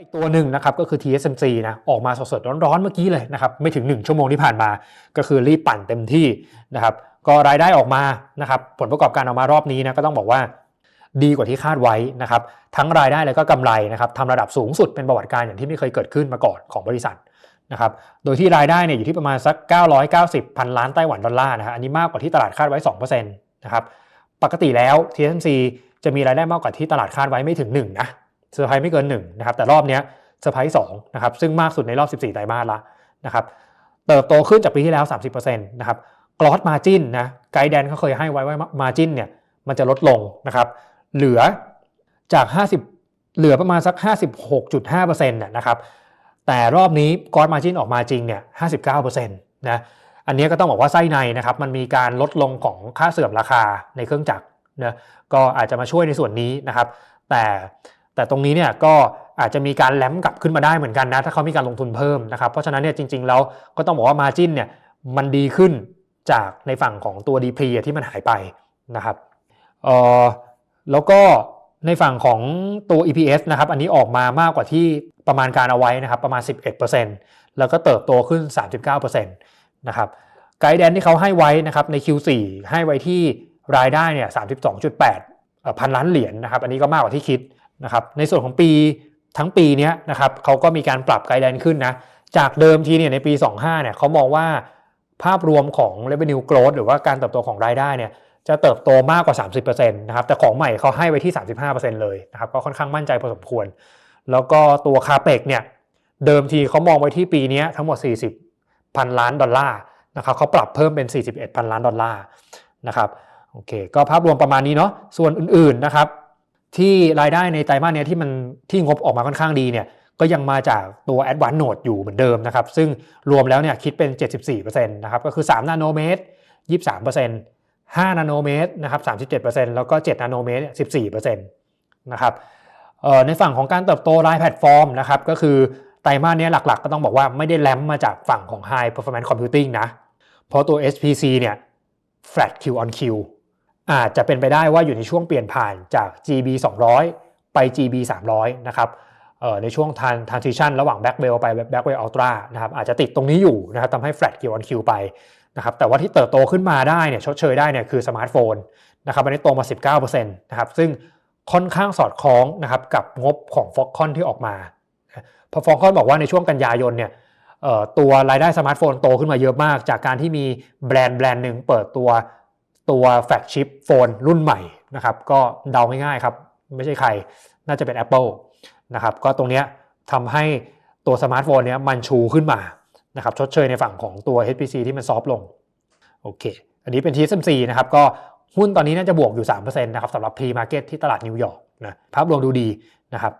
อีกตัวหนึ่งนะครับก็คือ TSMC นะออกมาสดๆร้อนๆเมื่อกี้เลยนะครับไม่ถึง 1 ชั่วโมงที่ผ่านมา ก็คือรีบปั่นเต็มที่นะครับก็รายได้ออกมานะครับผลประกอบการออกมารอบนี้นะก็ต้องบอกว่าดีกว่าที่คาดไว้นะครับทั้งรายได้และก็กำไรนะครับทำระดับสูงสุดเป็นประวัติการอย่างที่ไม่เคยเกิดขึ้นมาก่อนของบริษัทนะครับโดยที่รายได้เนี่ยอยู่ที่ประมาณสัก 990พันล้านไต้หวันดอลลาร์นะฮะอันนี้มากกว่าที่ตลาดคาดไว้2%นะครับปกติแล้ว TSMC จะมีรายได้มากกว่าที่ตลาดคาดไว้ไม่ถึง1นะ เซอร์ไพรส์ไม่เกิน1นะครับแต่รอบนี้เซอร์ไพรส์2นะครับซึ่งมากสุดในรอบ 14 ไตรมาสละนะครับเติบโตขึ้นจากปีที่แล้ว 30%นะครับกรอสมาจินนะไกด์แดนเขาเคยให้ไว้ว่ามาจินเนี่ยมันจะลดลงนะครับเหลือจาก 50 เหลือประมาณสัก 56.5%นะนะครับแต่รอบนี้กรอสมาจินออกมาจริงเนี่ย59%นะอันนี้ก็ต้องบอกว่าไส้ในนะครับมันมีการลดลงของค่าเสื่อมราคาในเครื่องจักรนะก็อาจจะมาช่วยในส่วนนี้นะครับ แต่ แต่ตรงนี้เนี่ยก็อาจจะมีการแลมกลับขึ้นมาได้เหมือนกันนะ ถ้าเขามีการลงทุนเพิ่มนะครับ เพราะฉะนั้นเนี่ยจริงๆแล้วก็ต้องบอกว่ามาจินเนี่ยมันดีขึ้นจากในฝั่งของตัวดีพรีที่มันหายไปนะครับเออแล้วก็ในฝั่งของตัว EPS นะครับ อันนี้ออกมามากกว่าที่ประมาณการเอาไว้นะครับ ประมาณ 11%แล้วก็เติบโตขึ้น 39%นะครับ ไกด์แดนที่เขาให้ไว้นะครับใน Q4 ให้ไว้ที่รายได้เนี่ย 32.8 พันล้านเหรียญนะครับ อันนี้ก็มากกว่าที่คิด นะครับในส่วนของปีทั้งปีนี้นะครับเขาก็มีการปรับไกด์แดนขึ้นนะจากเดิมทีเนี่ยในปี 25เนี่ยเขามองว่าภาพรวมของ revenue growth หรือว่าการเติบโตของรายได้เนี่ยจะเติบโตมากกว่า 30%นะครับแต่ของใหม่เขาให้ไว้ที่ 35%เลยนะครับก็ค่อนข้างมั่นใจพอสมควร แล้วก็ตัวคาเปกเนี่ยเดิมทีเขามองไว้ที่ปีนี้ทั้งหมด 40พันล้านดอลลาร์นะครับเขาปรับเพิ่มเป็น 41พันล้านดอลลาร์นะครับโอเคก็ภาพรวมประมาณนี้เนาะส่วนอื่นๆนะครับ ที่รายได้ในไตรมาสเนี้ยที่มันที่งบออกมาค่อนข้างดีเนี่ยก็ยังมาจากตัว Advanced Node อยู่เหมือนเดิมนะครับ ซึ่งรวมแล้วเนี่ยคิดเป็น 74%นะครับก็คือ 3 นาโนเมตร 23% 5 นาโนเมตรนะครับ 37%แล้วก็ 7 นาโนเมตร 14%นะครับในฝั่งของการเติบโตรายแพลตฟอร์มนะครับก็คือไตรมาสนี้หลักๆ ก็ต้องบอกว่าไม่ได้แลมมาจากฝั่งของ High Performance Computing นะ เพราะตัว HPC เนี่ย flat Q on Q อาจจะเป็นไปได้ว่าอยู่ในช่วงเปลี่ยนผ่านจาก GB 200 ไป GB 300 นะครับในช่วง transition ระหว่าง b a c k w e l l ไป b a c k w e l l Ultra นะครับอาจจะติดตรงนี้อยู่นะครับทำให้ flat Q on Q ไปนะครับแต่ว่าที่เติบโตขึ้นมาได้เนี่ยชดเชยได้เนี่ยคือสมาร์ทโฟนนะครับอันนี้โตมา 19%นะครับซึ่งค่อนข้างสอดคล้องนะครับกับงบของ f o x c o n ที่ออกมาพอ Foxconn บอกว่าในช่วงกันยายนเนี่ยตัวรายได้สมาร์ทโฟนโตขึ้นมาเยอะมาก จากการที่มีแบรนด์แบรนด์หนึ่งเปิดตัว ตัวแฟลกชิพโฟนรุ่นใหม่นะครับก็เดาง่ายๆครับไม่ใช่ใครน่าจะเป็น Apple นะครับก็ตรงนี้ทำให้ตัวสมาร์ทโฟนเนี้ยมันชูขึ้นมานะครับชดเชยในฝั่งของตัว HPC ที่มันซอฟลงโอเค อันนี้เป็น TSMC นะครับก็หุ้นตอนนี้น่าจะบวกอยู่ 3%นะครับสำหรับ pre market ที่ตลาดนิวยอร์กนะภาพรวมดูดีนะครับ